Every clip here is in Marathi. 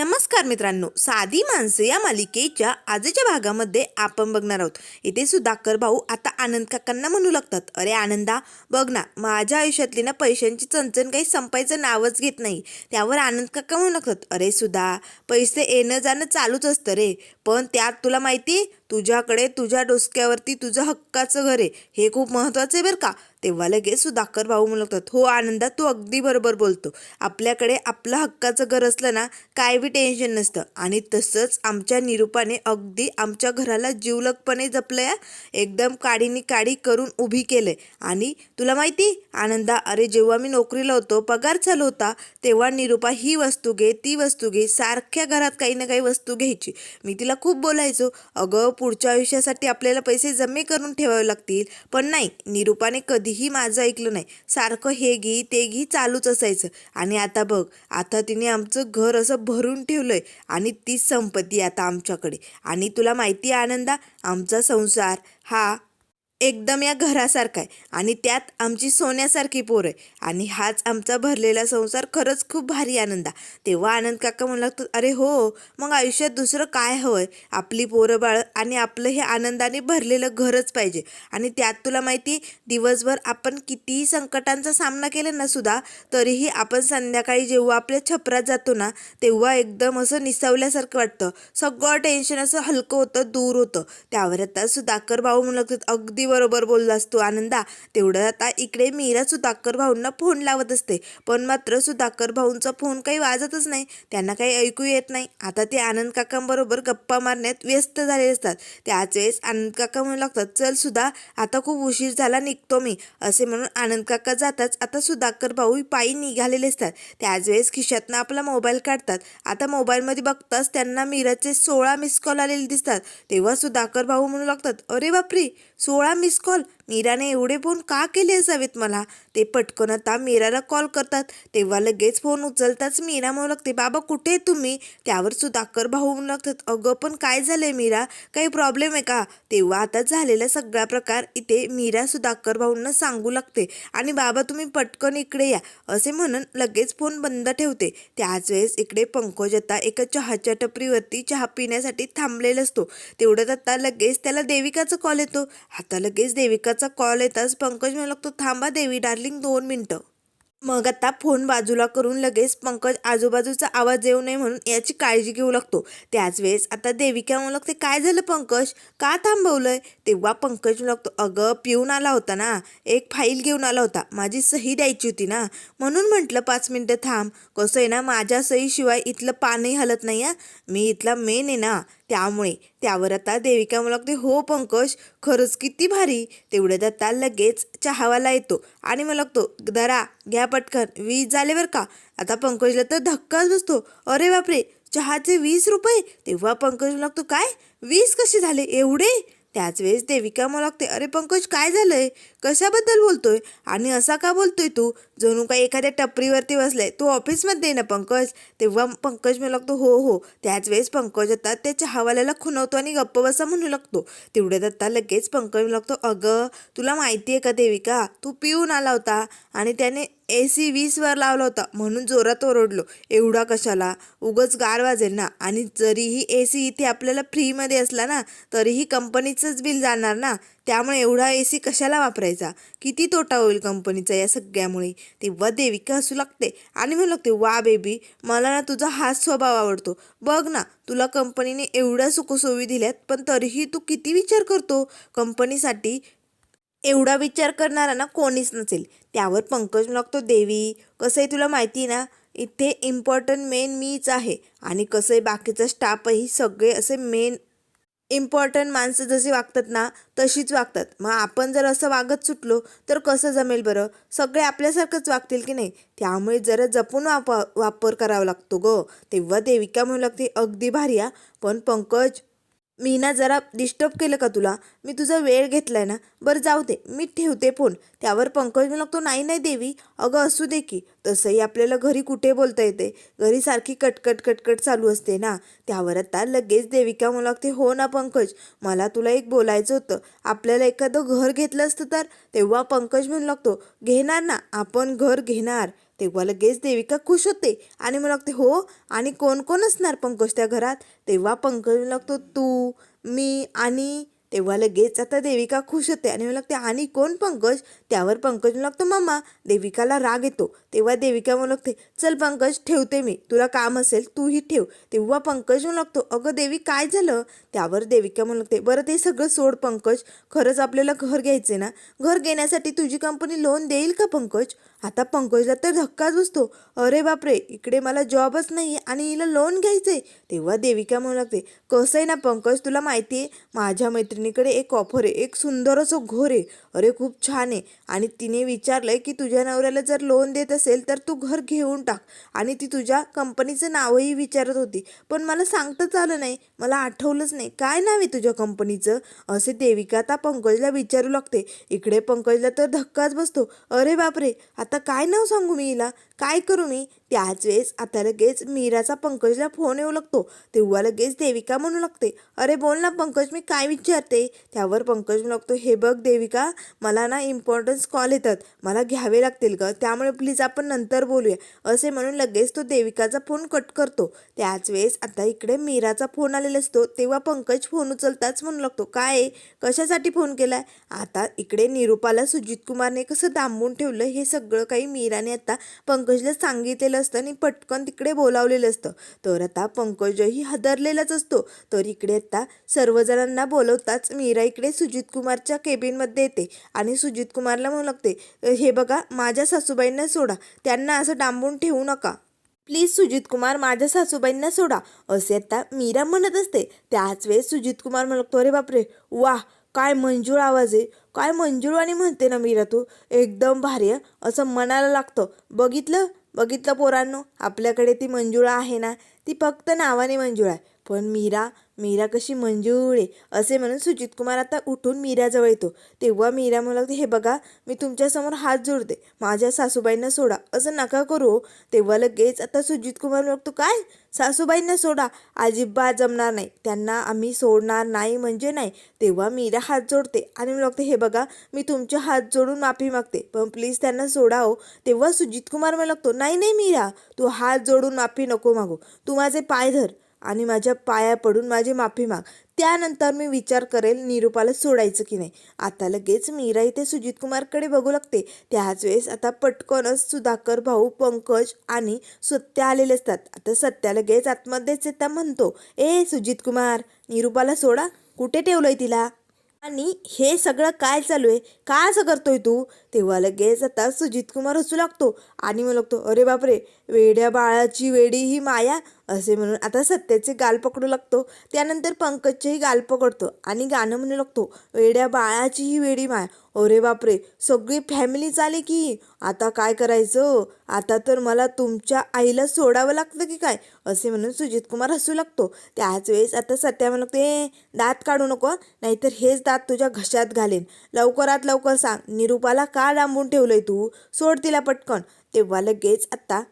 नमस्कार मित्रांनो साधी माणसे या मालिकेच्या आजच्या भागामध्ये आपण बघणार आहोत. इथे सुधाकर भाऊ आता आनंद काकांना म्हणू लागतात अरे आनंदा बघ ना माझ्या आयुष्यातली ना पैशांची चणचण काही संपायचं नावच घेत नाही. त्यावर आनंद काका म्हणू लागतात अरे सुधा पैसे येणं जाणं चालूच असतं रे पण त्यात तुला माहिती तुझ्याकडे तुझ्या डोसक्यावरती तुझं हक्काचं घर आहे. हे खूप महत्त्वाचं आहे बरं का? तेव्हा लगेच सुधाकर भाऊ म्हणू लागतात हो आनंदा तू अगदी बरोबर बोलतो. आपल्याकडे आपलं हक्काचं घर असलं ना काय बी टेन्शन नसतं. आणि तसंच आमच्या निरूपाने अगदी आमच्या घराला जीवलकपणे जपलं या एकदम काडीनी काडी करून उभी केलंय. आणि तुला माहिती आनंदा अरे जेव्हा मी नोकरीला होतो पगार चालू होता तेव्हा निरूपा ही वस्तू घे ती वस्तू घे सारख्या घरात काही ना काही वस्तू घ्यायची. मी तिला खूप बोलायचो. अगं पुढच्या आयुष्यासाठी आपल्याला पैसे जमे करून ठेवावे लागतील. पण नाही निरूपाने कधीही माझं ऐकलं नाही. सारखं हे घे ते घे चालूच असायचं. आणि आता बघ आता तिने आमचं घर असं भरून ठेवलं आहे आणि तीच संपत्ती आता आमच्याकडे. आणि तुला माहिती आहे आनंदा आमचा संसार हा एकदम या घरासारखा आहे. आणि त्यात आमची सोन्यासारखी पोर आहे. आणि हाच आमचा भरलेला संसार खरंच खूप भारी आनंदा तेव्हा आनंद काका म्हणू लागतो अरे हो मग आयुष्यात दुसरं काय हवंय? आपली पोरं बाळ आणि आपलं हे आनंदाने भरलेलं घरच पाहिजे. आणि त्यात तुला माहिती दिवसभर आपण कितीही संकटांचा सामना केला ना सुद्धा तरीही आपण संध्याकाळी जेव्हा आपल्या छपरात जातो ना तेव्हा एकदम असं निसावल्यासारखं वाटतं. सगळं टेन्शन असं हलकं होतं दूर होतं. त्यावर आता सुधाकर भाऊ म्हणू लागतात अगदी बरोबर बोललास तू आनंदा. तेवढं आता इकडे मीरा सुधाकर भाऊंना फोन लावत असते. पण मात्र सुधाकर भाऊंचा फोन काही वाजतच नाही. त्यांना काही ऐकू येत नाही. आता ते आनंद काकांबरोबर गप्पा मारण्यात व्यस्त झालेले असतात. त्याच वेळेस आनंद काका म्हणू लागतात चल सुद्धा आता खूप उशीर झाला निघतो मी. असे म्हणून आनंद काका जाताच आता सुधाकर भाऊ पायी निघालेले असतात. त्याच वेळेस खिशातनं आपला मोबाईल काढतात. आता मोबाईलमध्ये बघताच त्यांना मीराचे सोळा मिस कॉल आलेले दिसतात. तेव्हा सुधाकर भाऊ म्हणू लागतात अरे बापरे! सोळा मिस कॉल मीराने एवढे फोन का केले असावेत मला? ते पटकन आता मीराला कॉल करतात. तेव्हा लगेच फोन उचलताच मीरा म्हणू लागते बाबा कुठे आहे तुम्ही? त्यावर सुधाकर भाऊ म्हणू लागतात अगं पण काय झालंय मीरा? काही प्रॉब्लेम आहे का? तेव्हा आता झालेला सगळा प्रकार इथे मीरा सुधाकर भाऊंना सांगू लागते आणि बाबा तुम्ही पटकन इकडे या. असे म्हणून लगेच फोन बंद ठेवते. त्याच वेळेस इकडे पंकज आता एका चहाच्या टपरीवरती चहा पिण्यासाठी थांबलेला असतो. तेवढ्यात आता लगेच त्याला देविकाचा कॉल येतो. आता लगेच देविकाचा कॉल येताच पंकज म्हणू लागतो थांबा देवी डार्लिंग दोन मिनटं. मग आता फोन बाजूला करून लगेच पंकज आजूबाजूचा आवाज येऊ नये म्हणून याची काळजी घेऊ लागतो. त्याच वेळेस आता देविका म्हणू लागते काय झालं पंकज? का थांबवलंय? तेव्हा पंकज म्हणू लागतो अगं पिऊन आला होता ना. एक फाईल घेऊन आला होता. माझी सही द्यायची होती ना. म्हणून म्हटलं पाच मिनटं थांब. कसं आहे ना माझ्या सहीशिवाय इथलं पानही हलत नाही आहे मी इथला मेन आहे ना. त्यामुळे त्यावर आता देविका मला लागते हो पंकज खरंच किती भारी. तेवढ्यात आता लगेच चहावाला येतो. आणि मला लागतो दरा घ्या पटकन. वीज झाले बरं का? आता पंकजला तर धक्काच बसतो. अरे बापरे! चहाचे वीस रुपये? तेव्हा पंकज मला लागतो काय? वीस कसे झाले? एवढे? त्याच वेळेस देविका मला लागते अरे पंकज काय झालंय? कशाबद्दल बोलतोय? आणि असा का बोलतोय तू? जणू काही एखाद्या टपरीवरती बसलाय तू ऑफिसमध्ये ना पंकज? तेव्हा पंकज म्हणू लागतो हो हो. त्याच वेळेस पंकज आता त्या चहावाल्याला खुनवतो आणि गप्प बसा म्हणू लागतो. तेवढ्या दत्ता लगेच पंकज म्हणू लागतो अगं तुला माहिती आहे का देविका? तू पिऊन आला होता आणि त्याने ए सी वीसवर लावला होता म्हणून जोरात ओरडलो. एवढा कशाला? उगच गार वाजेल ना? आणि जरीही ए सी इथे आपल्याला फ्रीमध्ये असला ना तरीही कंपनीचंच बिल जाणार ना? त्यामुळे एवढा ए सी कशाला वापरायचा? किती तोटा होईल कंपनीचा या सगळ्यामुळे? तेव्हा देविका हसू लागते. आणि म्हणू लागते वा बेबी मला ना तुझा हाच स्वभाव आवडतो. बघ ना तुला कंपनीने एवढ्या सुखसोयी दिल्यात पण तरीही तू किती विचार करतो? कंपनीसाठी एवढा विचार करणारा ना कोणीच नसेल. त्यावर पंकज लागतो देवी कसं आहे तुला माहिती आहे ना इथे इम्पॉर्टंट मेन मीच आहे. आणि कसं आहे बाकीचा स्टाफही सगळे असे मेन इम्पॉर्टंट माणसं जशी वागतात ना तशीच वागतात. मग आपण जर असं वागत सुटलो तर कसं जमेल बरं? सगळे आपल्यासारखंच वागतील की नाही? त्यामुळे जरा जपून वाप वापर करावा लागतो ग. तेव्हा देविका म्हणू लागते अगदी भारी पण पंकज मी ना जरा डिस्टर्ब केलं का तुला? मी तुझा वेळ घेतलाय ना. बरं जाऊ दे. मी ठेवते फोन त्यावर पंकज म्हणू लागतो नाही नाही देवी. अगं असू दे की. तसंही आपल्याला घरी कुठे बोलता येते? घरी सारखी कटकट कटकट चालू असते ना. त्यावर आता लगेच देविका म्हणू लागते हो ना पंकज. मला तुला एक बोलायचं होतं. आपल्याला एखादं घर घेतलं असतं तर? तेव्हा पंकज म्हणू लागतो घेणार ना. आपण घर घेणार. तेव्हा लगेच देविका खुश होते आणि मला लागते हो आणि कोण कोण असणार पंकज त्या घरात? तेव्हा पंकज लागतो तू मी आणि तेव्हा लगेच आता देविका खुश होते आणि मग लागते आणि कोण पंकज? त्यावर पंकज म्हणू लागतो मामा देविकाला राग येतो. तेव्हा देविका म्हणू लागते चल पंकज ठेवते मी. तुला काम असेल तूही ठेव. तेव्हा पंकज म्हणू लागतो अगं देवी काय झालं? त्यावर देविका म्हणू लागते बरं ते सगळं सोड पंकज. खरंच आपल्याला घर घ्यायचे ना? घर घेण्यासाठी तुझी कंपनी लोन देईल का पंकज? आता पंकजला तर धक्काच बसतो. अरे बापरे इकडे मला जॉबच नाही आणि हिला लोन घ्यायचे तेव्हा देविका म्हणू लागते कसं आहे ना पंकज तुला माहिती आहे माझ्या मैत्रिणीकडे एक ऑफर आहे एक सुंदर असं घर आहे. अरे खूप छान आहे. आणि तिने विचारलंय की तुझ्या नवऱ्याला जर लोन देत असेल तर तू घर घेऊन टाक. आणि ती तुझ्या कंपनीचं नावही विचारत होती. पण मला सांगताच आलं नाही मला आठवलंच नाही. काय नाव आहे तुझ्या कंपनीचं? असे देविका आता पंकजला विचारू लागते. इकडे पंकजला तर धक्काच बसतो. अरे बापरे आता आता काय नाव सांगू मी हिला? काय करू मी? त्याच वेळेस आता लगेच मीराचा पंकजला फोन येऊ लागतो. तेव्हा लगेच देविका म्हणू लागते अरे बोल ना पंकज मी काय विचारते? त्यावर पंकज म्हणू लागतो हे बघ देविका मला ना इम्पॉर्टन्स कॉल येतात. मला घ्यावे लागतील ग. त्यामुळे प्लीज आपण नंतर बोलूया. असे म्हणून लगेच तो देविकाचा फोन कट करतो. त्याच वेळेस आता इकडे मीराचा फोन आलेला असतो. तेव्हा पंकज फोन उचलताच म्हणू लागतो काय आहे? कशासाठी फोन केलाय? आता इकडे निरुपाला सुजित कुमारने कसं दांबून ठेवलं हे सगळं काही मीराने आता पंकज पंकजला सांगितलेलं असतं आणि पटकन तिकडे बोलावलेलं असतं. तर आता पंकजही हादरलेलाच असतो. तर इकडे आता सर्वजणांना बोलवताच मीरा इकडे सुजित कुमारच्या केबिनमध्ये येते आणि सुजित कुमारला म्हणू लागते हे बघा माझ्या सासूबाईंना सोडा. त्यांना असं डांबून ठेवू नका. प्लीज सुजित कुमार माझ्या सासूबाईंना सोडा. असे आता मीरा म्हणत असते. त्याच वेळेस सुजित कुमार म्हणतो अरे बापरे वा काय मंजूळ आवाज आहे? काय मंजूळवाणी म्हणते ना मीरा तू? एकदम भारी असं मनाला लागतं. बघितलं? बघितलं पोरांनो? आपल्याकडे ती मंजुळा आहे ना ती फक्त नावाने मंजुळा आहे. पण मीरा मीरा कशी मंजुळे असे म्हणून सुजित कुमार आता उठून मीराजवळ येतो. तेव्हा मीरा म्हणू लागते हे बघा मी तुमच्यासमोर हात जोडते. माझ्या सासूबाईंना सोडा. असं नका करू हो. तेव्हा लगेच आता सुजित कुमार बघतो काय? सासूबाईंना सोडा. अजिबात जमणार नाही. त्यांना आम्ही सोडणार नाही म्हणजे नाही. तेव्हा मीरा हात जोडते आणि मी लागते हे बघा मी तुमचे हात जोडून माफी मागते. पण प्लीज त्यांना सोडा हो. तेव्हा सुजित कुमार मला लागतो नाही नाही मीरा. तू हात जोडून माफी नको मागू. तू माझे पाय धर. आणि माझ्या पाया पडून माझी माफी माग. त्यानंतर मी विचार करेल निरूपाला सोडायचं की नाही. आता लगेच मीरा इथे सुजित कुमारकडे बघू लागते. त्याच वेळेस आता पटकनच सुधाकर भाऊ पंकज आणि सत्या आलेले असतात. आता सत्या लगेच आतमध्येच येता म्हणतो ए सुजित कुमार निरूपाला सोडा. कुठे ठेवलंय तिला? आणि हे सगळं काय चालू आहे? का असं करतोय तू? तेव्हा लगेच आता सुजित कुमार हसू लागतो आणि मग लागतो अरे बापरे वेड्या बाळाची वेडी ही माया असे म्हणून आता सत्याचे गाल पकडू लागतो. त्यानंतर पंकजचेही गाल पकडतो आणि गाणं म्हणू लागतो वेड्या बाळाची ही वेडी माया. अरे बापरे सगळी फॅमिली चाले की? आता काय करायचं? आता तर मला तुमच्या आईला सोडावं लागतं की काय? असे म्हणून सुजित कुमार हसू लागतो. त्याच वेळेस आता सत्या म्हणतो ए दात काढू नको नाहीतर हेच दात तुझ्या घशात घालेन. लवकरात लवकर सांग निरूपाला का लांबून ठेवलंय तू? सोड तिला पटकन. तेव्हा लगेच आता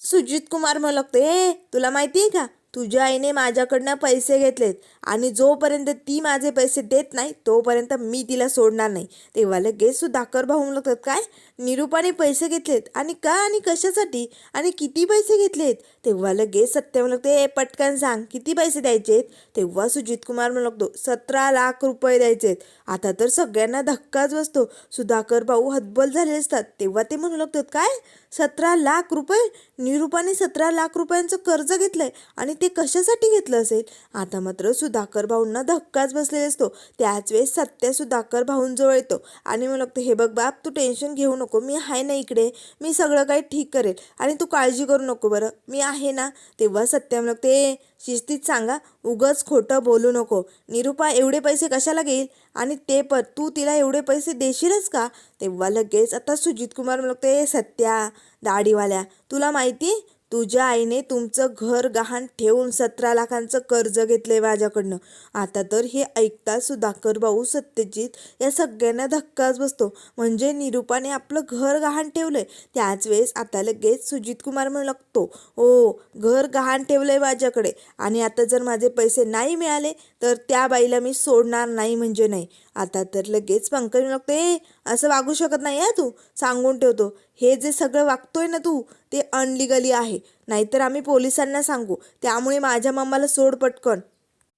सुजित कुमार म्हणू लागतो ए तुला माहिती आहे का? तुझ्या आईने माझ्याकडनं पैसे घेतलेत. आणि जोपर्यंत ती माझे पैसे देत नाही तोपर्यंत मी तिला सोडणार नाही. तेव्हा लगेच सुधाकर भाऊ म्हणू लागतात काय? निरूपाने पैसे घेतलेत. आणि का? आणि कशासाठी? आणि किती पैसे घेतलेत? तेव्हा लगेच सत्य म्हणू लागतो ए पटकन सांग किती पैसे द्यायचेत? तेव्हा सुजित कुमार म्हणू लागतो सतरा लाख रुपये द्यायचेत. आता तर सगळ्यांना धक्काच बसतो. सुधाकर भाऊ हतबल झालेले असतात. तेव्हा ते म्हणू लागतात काय? सतरा लाख रुपये? निरूपाने सतरा लाख रुपयांचं कर्ज घेतलंय. आणि ते कशासाठी घेतलं असेल? आता मात्र सुधाकर भाऊंना धक्काच बसलेला असतो. त्याच वेळेस सत्य सुधाकर भाऊंजवळ येतो. आणि मग लागतं हे बघ बाप तू टेन्शन घेऊ नको. मी आहे ना इकडे. मी सगळं काही ठीक करेल. आणि तू काळजी करू नको बरं. मी आहे ना. तेव्हा सत्या म्हणत ते शिस्तीत सांगा. उगच खोटं बोलू नको. निरुपा एवढे पैसे कशाला घेईल? आणि ते पण तू तिला एवढे पैसे देशीलच का? तेव्हा लगेच आता सुजित कुमार ते सत्या दाढीवाल्या तुला माहिती? तुझ्या आईने तुमचं घर गहाण ठेवून सतरा लाखांचं कर्ज घेतलंय माझ्याकडनं. आता तर हे ऐकता सुधाकर भाऊ सत्यजित या सगळ्यांना धक्काच बसतो. म्हणजे निरूपाने आपलं घर गहाण ठेवलंय. त्याच वेळेस आता लगेच सुजित कुमार म्हणू लागतो ओ घर गहाण ठेवलंय माझ्याकडे. आणि आता जर माझे पैसे नाही मिळाले तर त्या बाईला मी सोडणार नाही म्हणजे नाही. आता तर लगेच पंकज लागतो ए असं वागू शकत नाही आहे तू. सांगून ठेवतो. हे जे सगळं वागतोय ना तू ते अनलिगली आहे. नाहीतर आम्ही पोलिसांना सांगू. त्यामुळे माझ्या मम्माला सोड पटकन.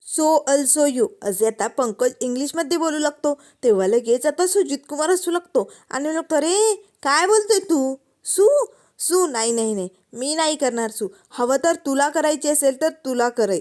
सो अल्सो यू असे आता पंकज इंग्लिशमध्ये बोलू लागतो. तेव्हा लगेच आता सुजित कुमार असू लागतो. आणि लागतो अरे काय बोलतोय तू? सू? सू? नाही नाही नाही. मी नाही करणार सू. हवं तर तुला करायची असेल तर तुला करे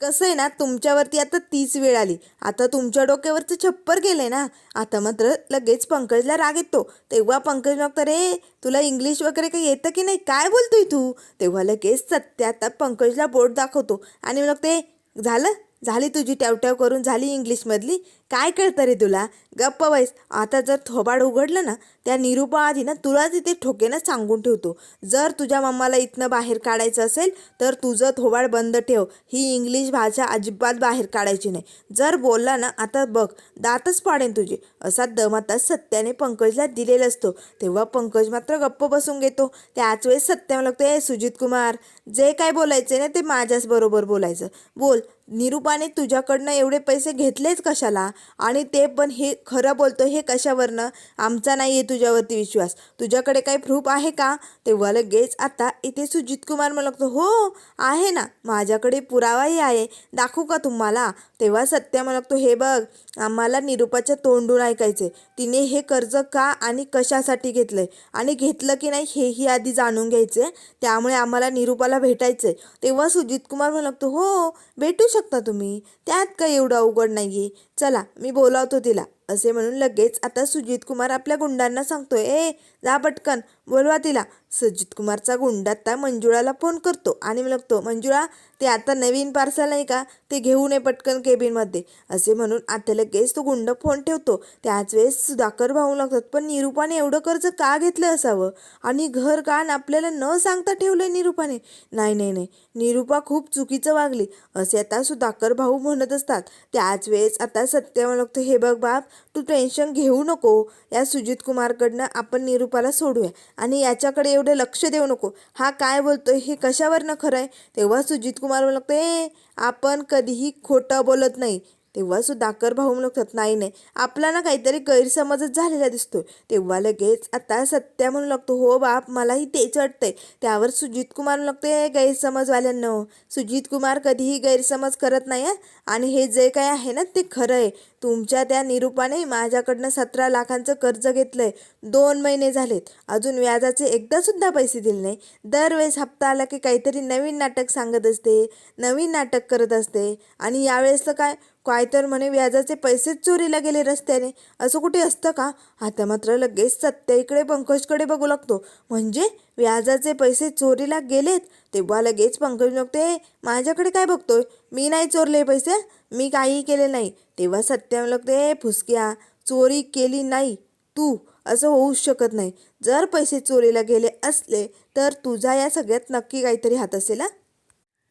कसं आहे ना तुमच्यावरती आता तीच वेळ आली. आता तुमच्या डोक्यावरचं छप्पर गेलं आहे ना. आता मात्र लगेच पंकजला राग येतो. तेव्हा पंकज मागतं रे तुला इंग्लिश वगैरे काही येतं की नाही? काय बोलतोय तू? तेव्हा लगेच सत्य आता पंकजला बोट दाखवतो. आणि मग ते झालं? झाली तुझी टॅवटॅव करून? झाली इंग्लिशमधली? काय कळतं रे तुला? गप्प वैस आता जर थोबाड उघडलं ना त्या निरूपा आधी ना तुला तिथे ठोकेनं सांगून ठेवतो. जर तुझ्या मम्माला इथनं बाहेर काढायचं असेल तर तुझं थोबाड बंद ठेव. ही इंग्लिश भाषा अजिबात बाहेर काढायची नाही. जर बोलला ना आता बघ दातच पाडेन तुझे. असा दम आता सत्याने पंकजला दिलेला असतो. तेव्हा पंकज मात्र गप्प बसून घेतो. त्याच वेळेस सत्या लागतो ए सुजित कुमार जे काय बोलायचं ना ते माझ्याच बरोबर बोलायचं. बोल निरूपाने तुझ्याकडनं एवढे पैसे घेतलेच कशाला? आणि ते पण हे खरं बोलतो हे कशावरनं? आमचा नाही आहे तुझ्यावरती विश्वास. तुझ्याकडे काही प्रूफ आहे का? तेव्हा लगेच आता इथे सुजित कुमार मला लागतो हो आहे ना. माझ्याकडे पुरावाही आहे. दाखवू का तुम्हाला? तेव्हा सत्य म्हणतो लागतो हे बघ आम्हाला निरूपाच्या तोंडून ऐकायचे तिने हे कर्ज का आणि कशासाठी घेतलंय? आणि घेतलं की नाही हेही आधी जाणून घ्यायचे त्यामुळे आम्हाला निरूपाला भेटायचंय. तेव्हा सुजित कुमार म्हणतो लागतो हो भेटू शकता तुम्ही. त्यात काही एवढं अवघड नाही चला मी बोलावतो तिला. असे म्हणून लगेच आता सुजित कुमार आपल्या गुंडांना सांगतोय ए जा पटकन. बोलवा तिला सज्जित कुमारचा गुंडा आता मंजुळाला फोन करतो आणि म्हणतो मंजुळा ते आता नवीन पार्सल आहे का? ते घेऊन ये पटकन केबिनमध्ये. असे म्हणून आता लगेच तो गुंड फोन ठेवतो. त्याच वेळेस सुधाकर भाऊ लागतात पण निरूपाने एवढं कर्ज का घेतलं असावं? आणि घर कान आपल्याला न सांगता ठेवलं निरूपाने. नाही नाही नाही. निरूपा खूप चुकीचं वागली. असे आता सुधाकर भाऊ म्हणत असतात. त्याच वेळेस आता सत्य म्हणतो हे बघ बाप तू टेन्शन घेऊ नको. या सुजित कुमारकडनं आपण निरूपाला सोडूया. आणि याच्याकडे एवढं लक्ष देऊ नको. हा काय बोलतो हे कशावरनं खरं आहे तेव्हा सुजित कुमार लागतो ए आपण कधीही खोटं बोलत नाही. तेव्हा आकर भाऊ म्हणतात नाही नाही. आपला ना काहीतरी गैरसमजच झालेला दिसतोय. तेव्हा लगेच आता सत्या म्हणू लागतो हो बाप मलाही तेच वाटतंय. त्यावर सुजित कुमार लागते गैरसमजवाल्यांनो. सुजित कुमार कधीही गैरसमज करत नाही आणि हे जे काय आहे ना ते खरं आहे. तुमच्या त्या निरूपाने माझ्याकडनं सतरा लाखांचं कर्ज घेतलंय. दोन महिने झालेत. अजून व्याजाचे एकदा सुद्धा पैसे दिले नाही. दरवेळेस हप्ता आला की काहीतरी नवीन नाटक सांगत असते नवीन नाटक करत असते. आणि यावेळेस तर काय काय तर म्हणे व्याजाचे पैसेच चोरीला गेले रस्त्याने. असं कुठे असतं का? आता मात्र लगेच सत्या इकडे पंकजकडे बघू लागतो. म्हणजे व्याजाचे पैसे चोरीला गेलेत? तेव्हा लगेच पंकज बघते माझ्याकडे काय बघतोय? मी नाही चोरले पैसे मी काही केले नाही. तेव्हा सत्या लागते फुसक्या चोरी केली नाही तू असं होऊच शकत नाही. जर पैसे चोरीला गेले असले तर तुझा या सगळ्यात नक्की काहीतरी हात असेल हा?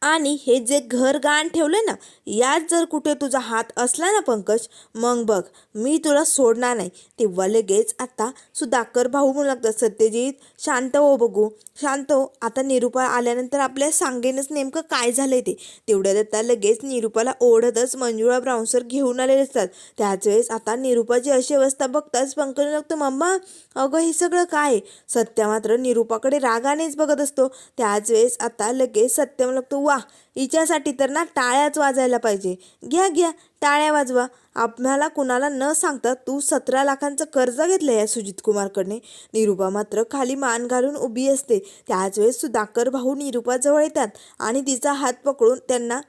आणि हे जे घर गाण ठेवलं ना यात जर कुठे तुझा हात असला ना पंकज मग बघ मी तुला सोडणार नाही. तेव्हा लगेच आता सुधाकर भाऊ म्हणू लागतात सत्यजित शांत हो बघू. शांत हो आता निरूपा आल्यानंतर आपल्या सांगेनच नेमकं काय झालंय ते. तेवढ्यात आता लगेच निरूपाला ओढतच मंजुळा ब्राऊन्सर घेऊन आलेले असतात. त्याच वेळेस आता निरूपाची अशी अवस्था बघताच पंकज लागतो मम्मा अगं हे सगळं काय? आहे?" सत्या मात्र निरूपाकडे रागानेच बघत असतो. त्याच वेळेस आता लगेच सत्यम लागतो वा हिच्यासाठी तर ना टाळ्याच वाजायला पाहिजे. घ्या घ्या टाळ्या वाजवा. आम्हाला कुणाला न सांगता तू सतरा लाखांचं कर्ज घेतलं या सुजित कुमारकडने निरूपा मात्र खाली मान घालून उभी असते. त्याच वेळेस सुधाकर भाऊ निरूपाजवळ येतात आणि तिचा हात पकडून त्यांना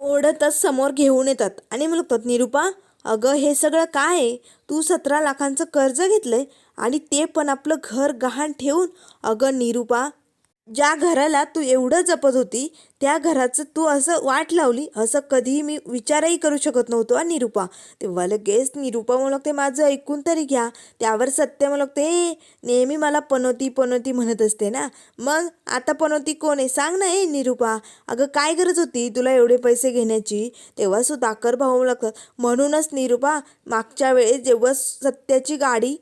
ओढतच समोर घेऊन येतात आणि म्हणतात निरूपा अगं हे सगळं काय? आहे तू सतरा लाखांचं कर्ज घेतलंय आणि ते पण आपलं घर गहाण ठेवून. अगं निरूपा ज्या घराला तू एवढं जपत होती त्या घराचं तू असं वाट लावली असं कधीही मी विचारही करू शकत नव्हतो हा निरूपा. तेव्हा लगेच निरूपा म्हणत ते माझं ऐकून तरी घ्या. त्यावर सत्य म्हणत ते नेहमी मला पनोती पनोती म्हणत असते ना. मग आता पनोती कोण आहे? सांग ना ए निरूपा. अगं काय गरज होती तुला एवढे पैसे घेण्याची? तेव्हा सुधाकर भाऊ लागतात म्हणूनच निरूपा मागच्या वेळेस जेव्हा सत्याची गाडी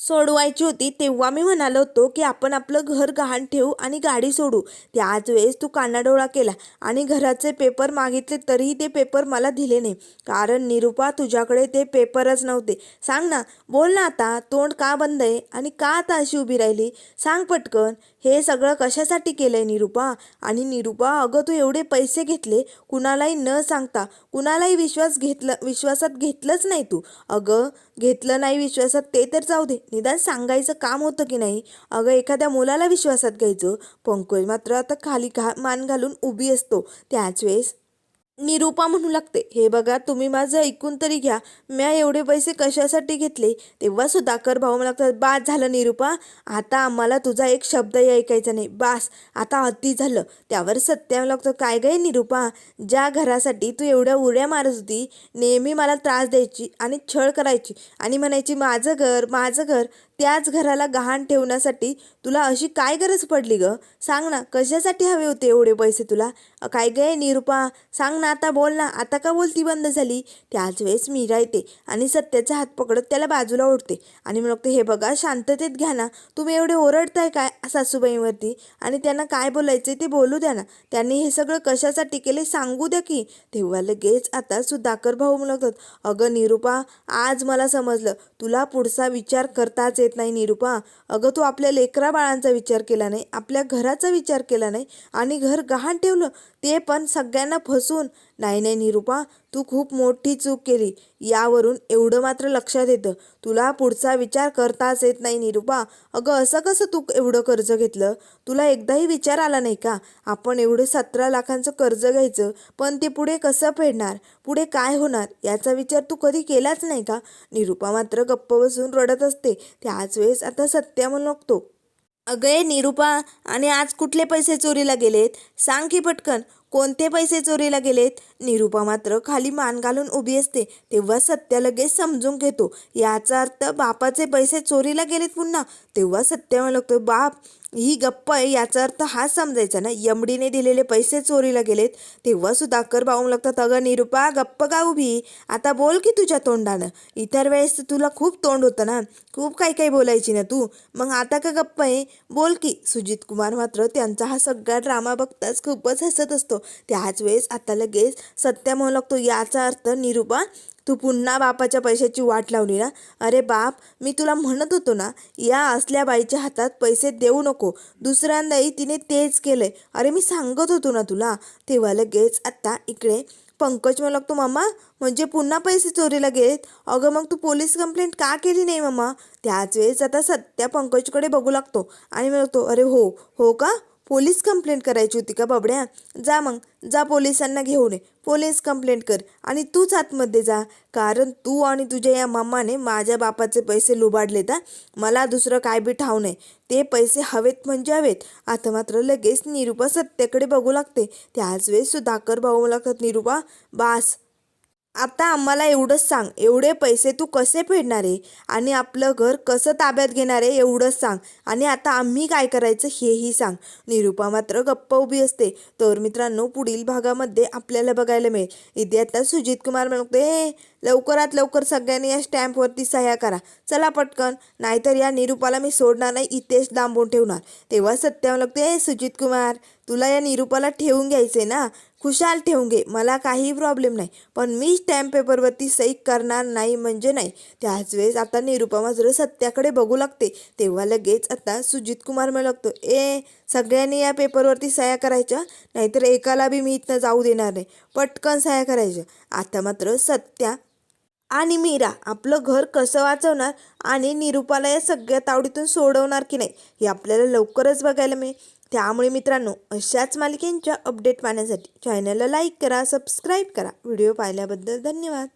सोडवायची होती तेव्हा मी म्हणालो होतो की आपण आपलं घर गहाण ठेवू आणि गाडी सोडू. त्याच वेळेस तू कानाडोळा केला आणि घराचे पेपर मागितले तरीही ते पेपर मला दिले नाही. कारण निरुपा तुझ्याकडे ते पेपरच नव्हते. सांग ना बोल ना आता तोंड का बंद आहे आणि का आता अशी उभी राहिली? सांग पटकन हे सगळं कशासाठी केलं आहे निरुपा? आणि निरुपा अगं तू एवढे पैसे घेतले कुणालाही न सांगता कुणालाही विश्वास घेतलं विश्वासात घेतलंच नाही तू. अगं घेतलं नाही विश्वासात ते तर जाऊ दे. निदान सांगायचं काम होतं की नाही? अगं एखाद्या मुलाला विश्वासात घ्यायचं. पंकज मात्र आता खाली घा मान घालून उभी असतो. त्याच वेळेस निरूपा म्हणू लागते हे बघा तुम्ही माझं ऐकून तरी घ्या. म्या एवढे पैसे कशासाठी घेतले? तेव्हा सुधाकर भाऊ मला लागतात बास झालं निरूपा आता आम्हाला तुझा एक शब्दही ऐकायचा नाही. बास आता अति झालं. त्यावर सत्या लागतं काय गे निरूपा ज्या घरासाठी तू एवढ्या उड्या मारत होती नेहमी मला त्रास द्यायची आणि छळ करायची आणि म्हणायची माझं घर माझं घर त्याच घराला गहाण ठेवण्यासाठी तुला अशी काय गरज पडली ग? सांग ना कशासाठी हवे होते एवढे पैसे तुला? काय गे निरूपा? सांग ना आता बोल ना आता का बोलती बंद झाली? त्याच वेळेस मीरा येते आणि सत्याचा हात पकडत त्याला बाजूला ओढते. आणि मग ते हे बघा शांततेत घ्या ना. तुम्ही एवढे ओरडताय काय सासूबाईंवरती? आणि त्यांना काय बोलायचे ते बोलू द्या ना. त्यांनी हे सगळं कशासाठी केले सांगू द्या की. तेव्हा लगेच आता सुधाकर भाऊ म्हणतात अगं निरूपा आज मला समजलं. तुला पुढचा विचार करताच येत नाही निरूपा. अगं तू आपल्या लेकरा बाळांचा विचार केला नाही आपल्या घराचा विचार केला नाही आणि घर गहाण ठेवलं ते पण सगळ्यांना फसून नाही नाही निरूपा तू खूप मोठी चूक केली. यावरून एवढं मात्र लक्षात येतं. तुला पुढचा विचार करताच येत नाही निरूपा. अगं असं कसं तू एवढं कर्ज घेतलं? तुला एकदाही विचार आला नाही का? आपण एवढे सतरा लाखांचं कर्ज घ्यायचं पण ते पुढे कसं फेडणार? पुढे काय होणार? याचा विचार तू कधी केलाच नाही का? निरूपा मात्र गप्प बसून रडत असते. त्याच वेळेस आता सत्या म्हणतो अगं ए निरूपा आणि आज कुठले पैसे चोरीला गेलेत? सांग की पटकन. कोणते पैसे चोरीला गेलेत? निरूपा मात्र खाली मान घालून उभी असते. तेव्हा सत्य लगेच समजून घेतो. याचा अर्थ बापाचे पैसे चोरीला गेलेत पुन्हा. तेव्हा सत्य म्हणतो लागतो बाप ही गप्प आहे. याचा अर्थ हाच समजायचा ना. यमडीने दिलेले पैसे चोरीला गेलेत. तेव्हा सुधाकर भाऊ लागतात अगं निरूपा गप्प का उभी. आता बोल की तुझ्या तोंडानं. इतर वेळेस तुला खूप तोंड होतं ना. खूप काही काही बोलायची ना तू. मग आता का गप्प आहे? बोल की. सुजित कुमार मात्र त्यांचा हा सगळा ड्रामा बघताच खूपच हसत असतो. त्याच वेळेस आता लगेच सत्या म्हणू लागतो याचा अर्थ निरूपा तू पुन्हा बापाच्या पैशाची वाट लावली ना? अरे बाप मी तुला म्हणत होतो ना या असल्या बाईच्या हातात पैसे देऊ नको. दुसऱ्यांदाही तिने तेच केलंय. अरे मी सांगत होतो ना तुला. तेव्हा लगेच आत्ता इकडे पंकज मला लागतो मामा म्हणजे पुन्हा पैसे चोरीला गेलेत? अगं मग तू पोलीस कंप्लेंट का केली नाही मामा? त्याच वेळेस आता सत्या पंकजकडे बघू लागतो आणि म्हणतो अरे हो हो का? पोलीस कंप्लेंट करायची होती का बाबड्या? जा मग जा पोलिसांना घेऊन ये. पोलीस कंप्लेंट कर आणि तूच आतमध्ये जा. कारण तू आणि तुझ्या या मम्माने माझ्या बापाचे पैसे लुबाडलेत हा. मला दुसरं काय बी ठाव नाही. ते पैसे हवेत म्हणजे हवेत. आता मात्र लगेच निरूपा सत्याकडे बघू लागते. त्याच वेळेस सुधाकर भाऊ लागतात निरूपा बास. आता आम्हाला एवढंच सांग एवढे पैसे तू कसे फेडणार आहे? आणि आपलं घर कसं ताब्यात घेणार आहे एवढंच सांग. आणि आता आम्ही काय करायचं हेही सांग. निरूपा मात्र गप्प उभी असते. तर मित्रांनो पुढील भागामध्ये आपल्याला बघायला मिळेल. इथे आता सुजित कुमार म्हणते लवकरात लवकर सगळ्यांनी या स्टॅम्पवरती सह्या करा. चला पटकन नाहीतर या निरूपाला मी सोडणार नाही इथेच दांबून ठेवणार. तेव्हा सत्या लागते "ए, सुजित कुमार तुला या निरूपाला ठेवून घ्यायचे ना? खुशाल ठेवून घे मला काही प्रॉब्लेम नाही. पण मी स्टॅम्प पेपरवरती सही करणार नाही म्हणजे नाही. त्याच वेळेस आता निरुपा मात्र सत्याकडे बघू लागते. तेव्हा लगेच आता सुजित कुमार म्हणू लागतो ए सगळ्यांनी या पेपरवरती सह्या करायच्या? नाहीतर एकाला बी मी इथनं जाऊ देणार नाही. पटकन सह्या करायच्या. आता मात्र सत्या आणि मीरा आपलं घर कसं वाचवणार आणि निरूपाला या सगळ्या तावडीतून सोडवणार की नाही हे आपल्याला लवकरच बघायला मिळेल. त्यामुळे मित्रांनो अशाच मालिकेंच्या अपडेट पाहण्यासाठी चॅनलला लाईक करा सबस्क्राईब करा. व्हिडिओ पाहिल्याबद्दल धन्यवाद.